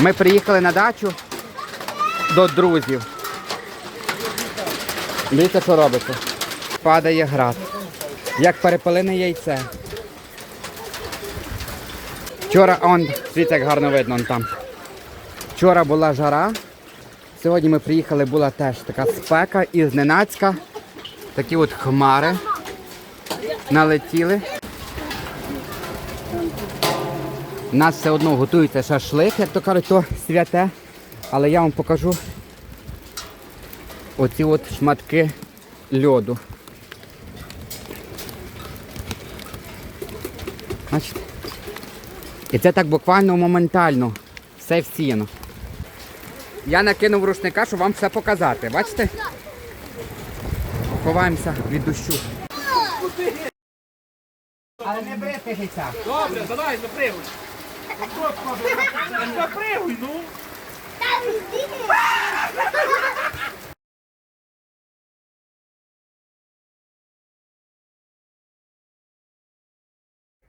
Ми приїхали на дачу до друзів. Дивіться, що робиться. Падає град. Як перепелене яйце. Вчора он, дивіться, як гарно видно он там. Вчора була жара. Сьогодні ми приїхали, була теж така спека і зненацька. Такі от хмари налетіли. У нас все одно готується шашлик, як то кажуть, то святе. Але я вам покажу оці от шматки льоду. Бачите? І це так буквально моментально. Все всіяно. Я накинув рушника, щоб вам все показати. Бачите? Ховаємося від дощу. Але не бризкайтеся. Добре, давай, запригуй. Запригуй, ну.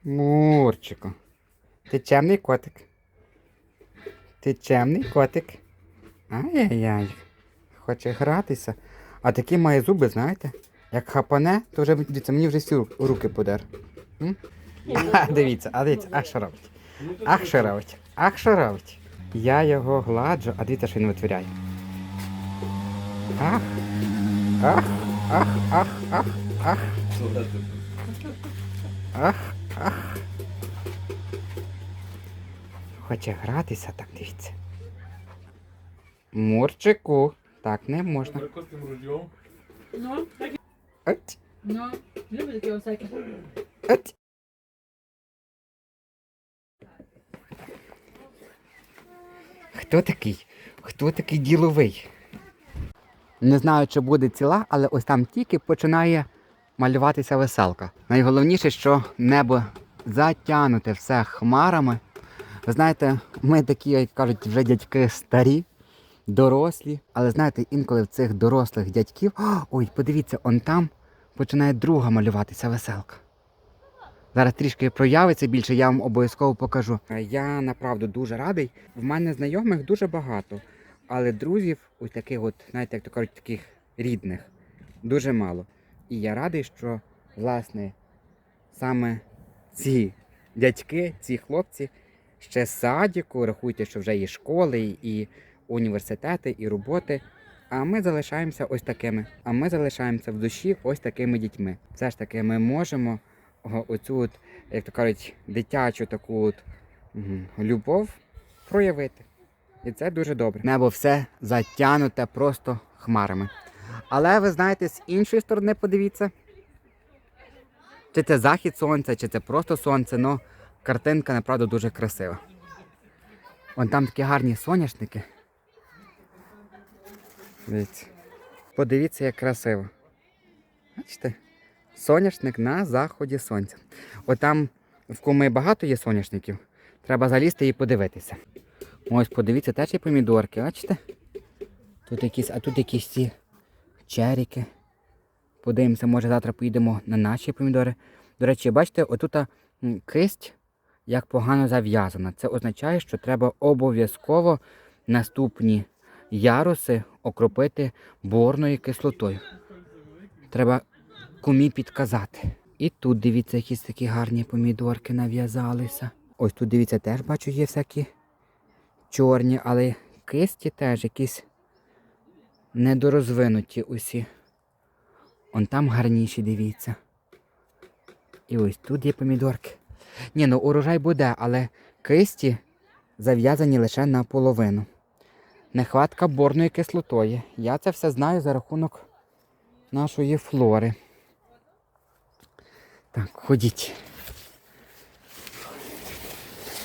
Мурчику. Ти чемний котик. Ти чемний котик. Ай-яй-яй. Хоче гратися. А такі має зуби, знаєте? Як хапане, то вже дивіться, мені вже всі руки? А, дивіться, а дивіться, ах що робить. Ах що робить. Ах що робить. Я його гладжу, а дивіться, що він витворяє. Ах. Ах, ах, ах, ах, ах. Ах, ах. Хоче гратися, так дивіться. Мурчику, так не можна. Ну, так, От, ну, люблю таке всяке. от. Хто такий? Хто такий діловий? Не знаю, чи буде ціла, але ось там тільки починає малюватися веселка. Найголовніше, що небо затягнуте все хмарами. Ви знаєте, ми такі, як кажуть, вже дядьки старі, дорослі. Але знаєте, інколи в цих дорослих дядьків. Ой, подивіться, он там починає друга малюватися веселка. Зараз трішки проявиться більше, я вам обов'язково покажу. Я направду дуже радий. В мене знайомих дуже багато, але друзів, ось таких, от, знаєте, як то кажуть, таких рідних, дуже мало. І я радий, що власне саме ці дядьки, ці хлопці ще з садіку, рахуйте, що вже і школи, і університети, і роботи. А ми залишаємося ось такими. А ми залишаємося в душі ось такими дітьми. Все ж таки, ми можемо оцю, от, як то кажуть, дитячу таку от любов проявити. І це дуже добре. Небо все затягнуте просто хмарами. Але ви знаєте, з іншої сторони подивіться. Чи це захід сонця, чи це просто сонце, ну картинка направду дуже красива. Вон там такі гарні соняшники. Дивіться. Подивіться, як красиво. Бачите? Соняшник на заході сонця. Отам в куми багато є соняшників. Треба залізти і подивитися. Ось подивіться, теж є помідорки, бачите? Тут якісь, а тут якісь ці черіки. Подивимося, може завтра поїдемо на наші помідори. До речі, бачите, отут кисть як погано зав'язана. Це означає, що треба обов'язково наступні яруси окропити борною кислотою. Треба кумі підказати. І тут дивіться, якісь такі гарні помідорки нав'язалися. Ось тут дивіться, теж бачу, є всякі чорні, але кисті теж якісь недорозвинуті усі. Он там гарніші, дивіться. І ось тут є помідорки. Ні, ну урожай буде, але кисті зав'язані лише наполовину. Нехватка борної кислотої. Я це все знаю за рахунок нашої флори. Так, ходіть.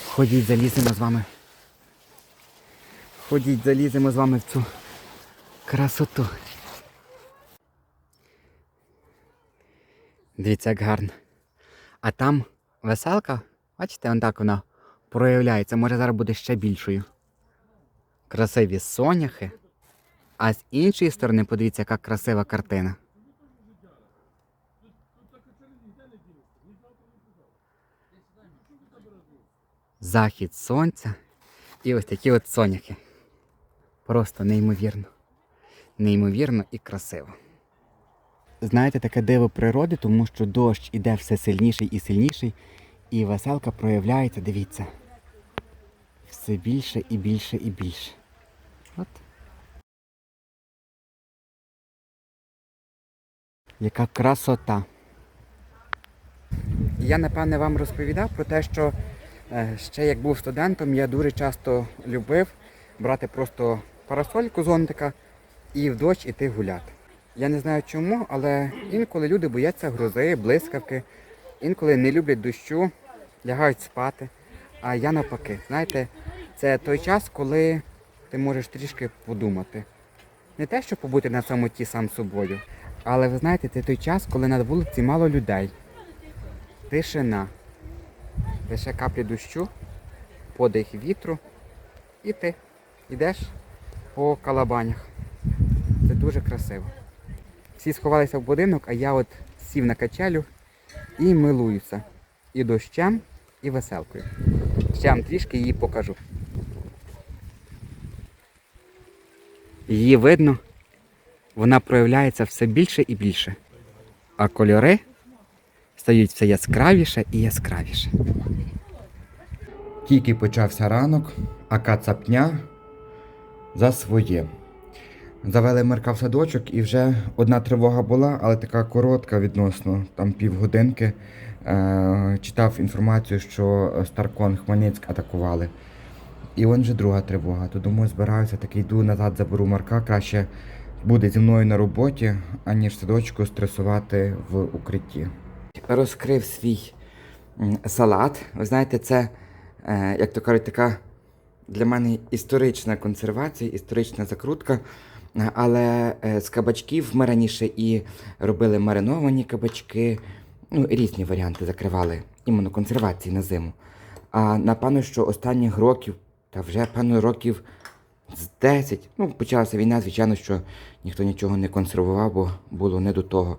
Ходіть, заліземо з вами. Ходіть, заліземо з вами в цю красоту. Дивіться, як гарно. А там веселка, бачите, он так вона проявляється. Може зараз буде ще більшою. Красиві соняхи. А з іншої сторони, подивіться, яка красива картина. Захід сонця І ось такі от соняхи. Просто неймовірно. Неймовірно і красиво. Знаєте, таке диво природи, тому що дощ іде все сильніший і сильніший, і веселка проявляється, дивіться. Все більше і більше і більше. От. Яка красота. Я, напевне, вам розповідав про те, що е, ще як був студентом, я дуже часто любив брати просто парасольку зонтика і в дощ іти гуляти. Я не знаю чому, але інколи люди бояться грози, блискавки, інколи не люблять дощу, лягають спати. А я навпаки, знаєте, це той час, коли ти можеш трішки подумати. Не те, щоб побути на самоті сам собою, але ви знаєте, це той час, коли на вулиці мало людей. Тишина. Лише каплі дощу, подих вітру, і ти йдеш по калабанях. Це дуже красиво. Всі сховалися в будинок, а я от сів на качелю і милуюся. І дощем, і веселкою. Ще вам трішки її покажу. Її видно, вона проявляється все більше і більше. А кольори стають все яскравіше і яскравіше. Тільки почався ранок, а кацапня за своє. Завели Мирка в садочок і вже одна тривога була, але така коротка відносно, там півгодинки. Е- читав інформацію, що Старкон Хмельницьк атакували. І он вже друга тривога. То думаю, збираюся, так йду назад, заберу Марка. Краще буде зі мною на роботі, аніж садочку стресувати в укритті. Розкрив свій салат. Ви знаєте, це, е, як то кажуть, така для мене історична консервація, історична закрутка. Е, Але е, з кабачків ми раніше і робили мариновані кабачки, ну, різні варіанти закривали іменно консервації на зиму. А напевно, що останніх років, та вже певно років з 10, ну, почалася війна, звичайно, що ніхто нічого не консервував, бо було не до того.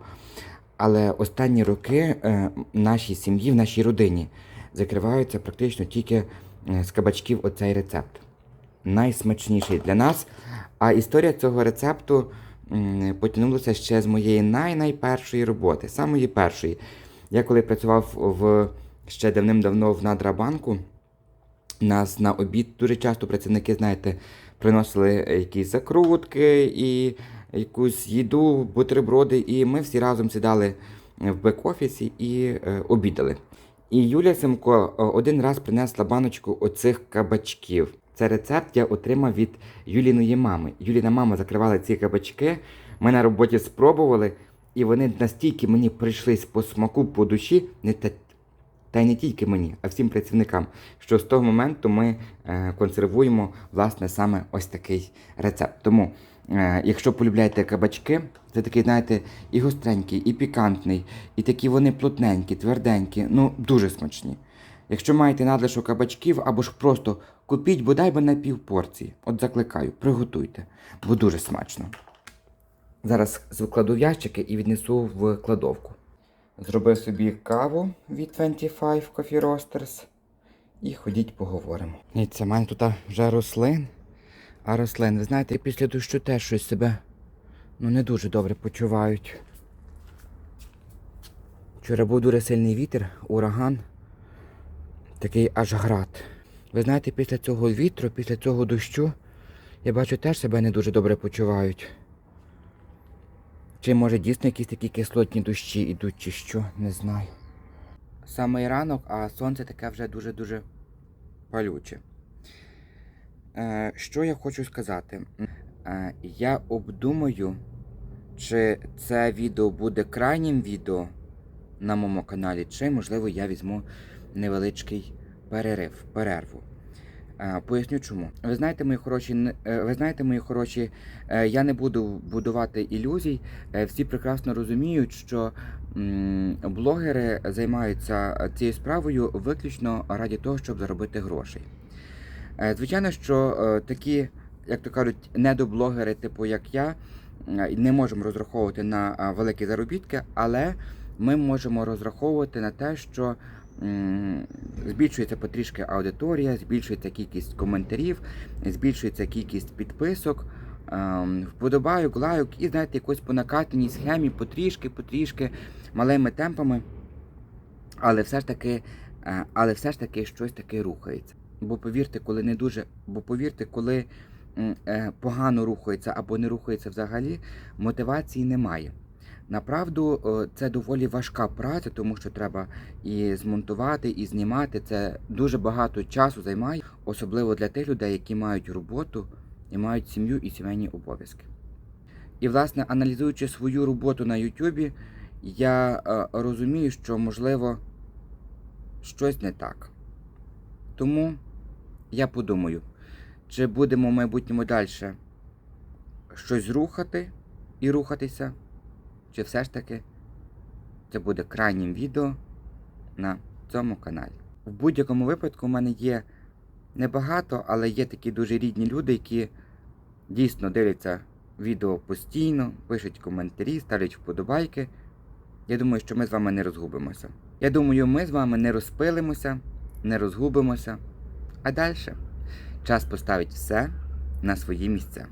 Але останні роки е, в нашій сім'ї, в нашій родині закриваються практично тільки е, з кабачків оцей рецепт. Найсмачніший для нас. А історія цього рецепту потягнулася ще з моєї най-найпершої роботи, самої першої. Я коли працював в ще давним-давно в Надрабанку, нас на обід дуже часто працівники, знаєте, приносили якісь закрутки і якусь їду, бутерброди, і ми всі разом сідали в бек-офісі і е, обідали. І Юлія Семко е, один раз принесла баночку оцих кабачків. Це рецепт я отримав від Юліної мами. Юліна мама закривала ці кабачки. Ми на роботі спробували, і вони настільки мені прийшлись по смаку, по душі, не та, та й не тільки мені, а всім працівникам. Що з того моменту ми е, консервуємо власне саме ось такий рецепт. Тому, е, якщо полюбляєте кабачки, це такий, знаєте, і гостренький, і пікантний, і такі вони плотненькі, тверденькі, ну дуже смачні. Якщо маєте надлишок кабачків або ж просто купіть бодай би на пів порції. От закликаю, приготуйте, бо дуже смачно. Зараз закладу в ящики і віднесу в кладовку. Зробив собі каву від 25 Coffee Roasters і ходіть поговоримо. В мене тут вже рослин. А рослин, ви знаєте, після дощу теж щось себе ну, не дуже добре почувають. Вчора був дуже сильний вітер, ураган, такий аж град. Ви знаєте, після цього вітру, після цього дощу, я бачу, теж себе не дуже добре почувають. Чи може дійсно якісь такі кислотні дощі ідуть, чи що, не знаю. Самий ранок, а сонце таке вже дуже-дуже палюче. Е, що я хочу сказати? Е, я обдумаю, чи це відео буде крайнім відео на моєму каналі, чи, можливо, я візьму невеличкий перерив, перерву. Е, Поясню чому. Ви знаєте, мої хороші, ви знаєте, мої хороші, я не буду будувати ілюзій. Всі прекрасно розуміють, що блогери займаються цією справою виключно раді того, щоб заробити грошей. Е, Звичайно, що е, такі, як то кажуть, недоблогери, типу як я, е, не можемо розраховувати на великі заробітки, але ми можемо розраховувати на те, що збільшується потрішки аудиторія, збільшується кількість коментарів, збільшується кількість підписок, ем, вподобайок, лайок і знаєте, якось по накатаній схемі, потрішки, потрішки, малими темпами. Але все ж таки, але все ж таки щось таке рухається. Бо повірте, коли не дуже, бо повірте, коли е, погано рухається або не рухається взагалі, мотивації немає. Направду, це доволі важка праця, тому що треба і змонтувати, і знімати. Це дуже багато часу займає, особливо для тих людей, які мають роботу і мають сім'ю і сімейні обов'язки. І, власне, аналізуючи свою роботу на Ютубі, я е, розумію, що можливо щось не так. Тому я подумаю, чи будемо в майбутньому далі щось рухати і рухатися, чи все ж таки це буде крайнім відео на цьому каналі. В будь-якому випадку в мене є небагато, але є такі дуже рідні люди, які дійсно дивляться відео постійно, пишуть коментарі, ставлять вподобайки. Я думаю, що ми з вами не розгубимося. Я думаю, ми з вами не розпилимося, не розгубимося. А далі час поставить все на свої місця.